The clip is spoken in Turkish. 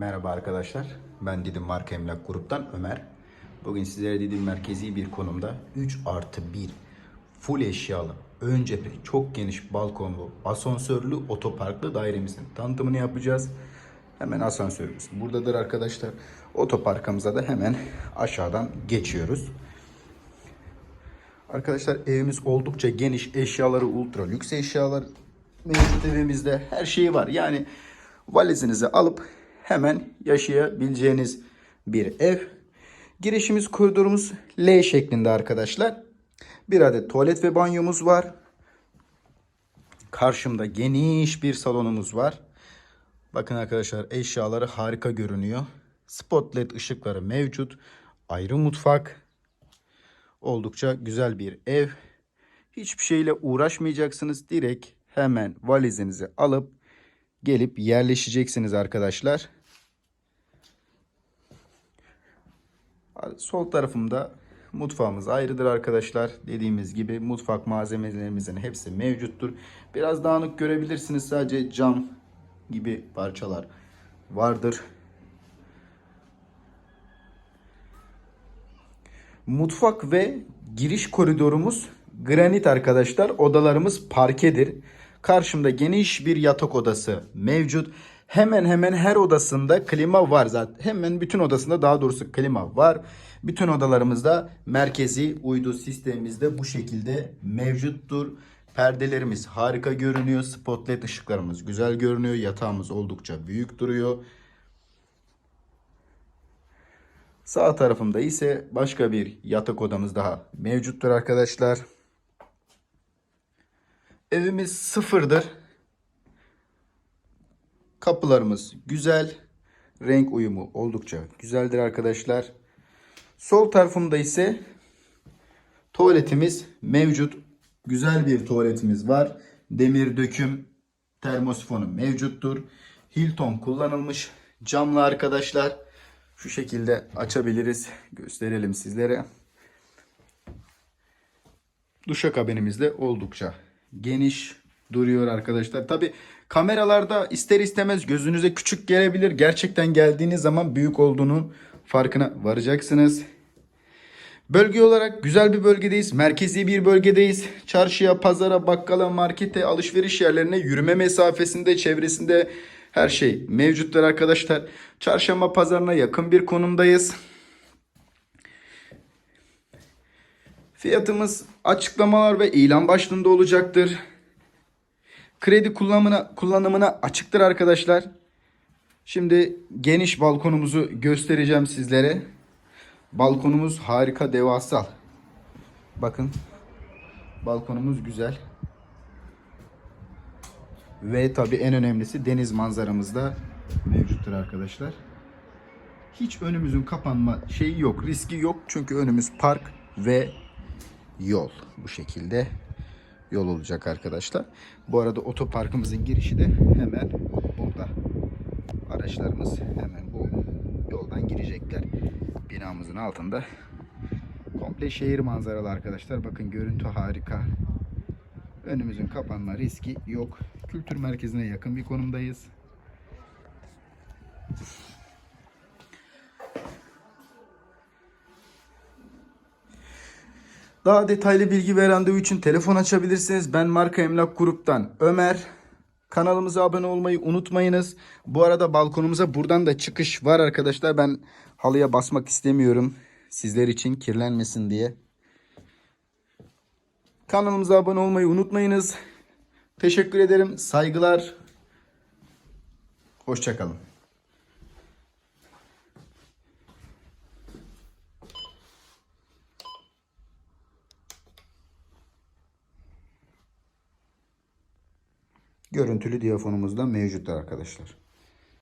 Merhaba arkadaşlar. Ben Didim Marka Emlak Grup'tan Ömer. Bugün sizlere Didim merkezi bir konumda 3 artı 1 full eşyalı, ön cephe, çok geniş balkonlu, asansörlü, otoparklı dairemizin tanıtımını yapacağız. Hemen asansörümüz buradadır arkadaşlar. Otoparkımıza da hemen aşağıdan geçiyoruz. Arkadaşlar evimiz oldukça geniş. Eşyaları ultra lüks eşyalar mevcut evimizde. Her şeyi var. Yani valizinizi alıp hemen yaşayabileceğiniz bir ev. Girişimiz koridorumuz L şeklinde arkadaşlar. Bir adet tuvalet ve banyomuz var. Karşımda geniş bir salonumuz var. Bakın arkadaşlar eşyaları harika görünüyor. Spot led ışıkları mevcut. Ayrı mutfak. Oldukça güzel bir ev. Hiçbir şeyle uğraşmayacaksınız. Direkt hemen valizinizi alıp gelip yerleşeceksiniz arkadaşlar. Sol tarafımda mutfağımız ayrıdır arkadaşlar. Dediğimiz gibi mutfak malzemelerimizin hepsi mevcuttur. Biraz dağınık görebilirsiniz. Sadece cam gibi parçalar vardır. Mutfak ve giriş koridorumuz granit arkadaşlar. Odalarımız parkedir. Karşımda geniş bir yatak odası mevcut. Hemen hemen her odasında klima var zaten. Hemen bütün odasında daha doğrusu klima var. Bütün odalarımızda merkezi uydu sistemimizde bu şekilde mevcuttur. Perdelerimiz harika görünüyor. Spotlight ışıklarımız güzel görünüyor. Yatağımız oldukça büyük duruyor. Sağ tarafımda ise başka bir yatak odamız daha mevcuttur arkadaşlar. Evimiz sıfırdır. Kapılarımız güzel. Renk uyumu oldukça güzeldir arkadaşlar. Sol tarafımda ise tuvaletimiz mevcut. Güzel bir tuvaletimiz var. Demir döküm termosifonu mevcuttur. Hilton kullanılmış camlı arkadaşlar. Şu şekilde açabiliriz. Gösterelim sizlere. Duşakabinimiz de oldukça geniş duruyor arkadaşlar. Tabi kameralarda ister istemez gözünüze küçük gelebilir. Gerçekten geldiğiniz zaman büyük olduğunu farkına varacaksınız. Bölge olarak güzel bir bölgedeyiz. Merkezi bir bölgedeyiz. Çarşıya, pazara, bakkala, markete, alışveriş yerlerine yürüme mesafesinde, çevresinde her şey mevcuttur arkadaşlar. Çarşamba pazarına yakın bir konumdayız. Fiyatımız açıklamalar ve ilan başlığında olacaktır. Kredi kullanımına, kullanımına açıktır arkadaşlar. Şimdi geniş balkonumuzu göstereceğim sizlere. Balkonumuz harika devasal. Bakın. Balkonumuz güzel. Ve tabi en önemlisi deniz manzaramız da mevcuttur arkadaşlar. Hiç önümüzün kapanma şeyi yok. Riski yok. Çünkü önümüz park ve yol. Bu şekilde yol olacak arkadaşlar. Bu arada otoparkımızın girişi de hemen burada. Araçlarımız hemen bu yoldan girecekler. Binamızın altında. Komple şehir manzaralı arkadaşlar. Bakın görüntü harika. Önümüzün kapanma riski yok. Kültür merkezine yakın bir konumdayız. Daha detaylı bilgi ve randevu için telefon açabilirsiniz. Ben Marka Emlak Grup'tan Ömer. Kanalımıza abone olmayı unutmayınız. Bu arada balkonumuza buradan da çıkış var arkadaşlar. Ben halıya basmak istemiyorum. Sizler için kirlenmesin diye. Kanalımıza abone olmayı unutmayınız. Teşekkür ederim. Saygılar. Hoşçakalın. Görüntülü diyafonumuz da mevcuttur arkadaşlar.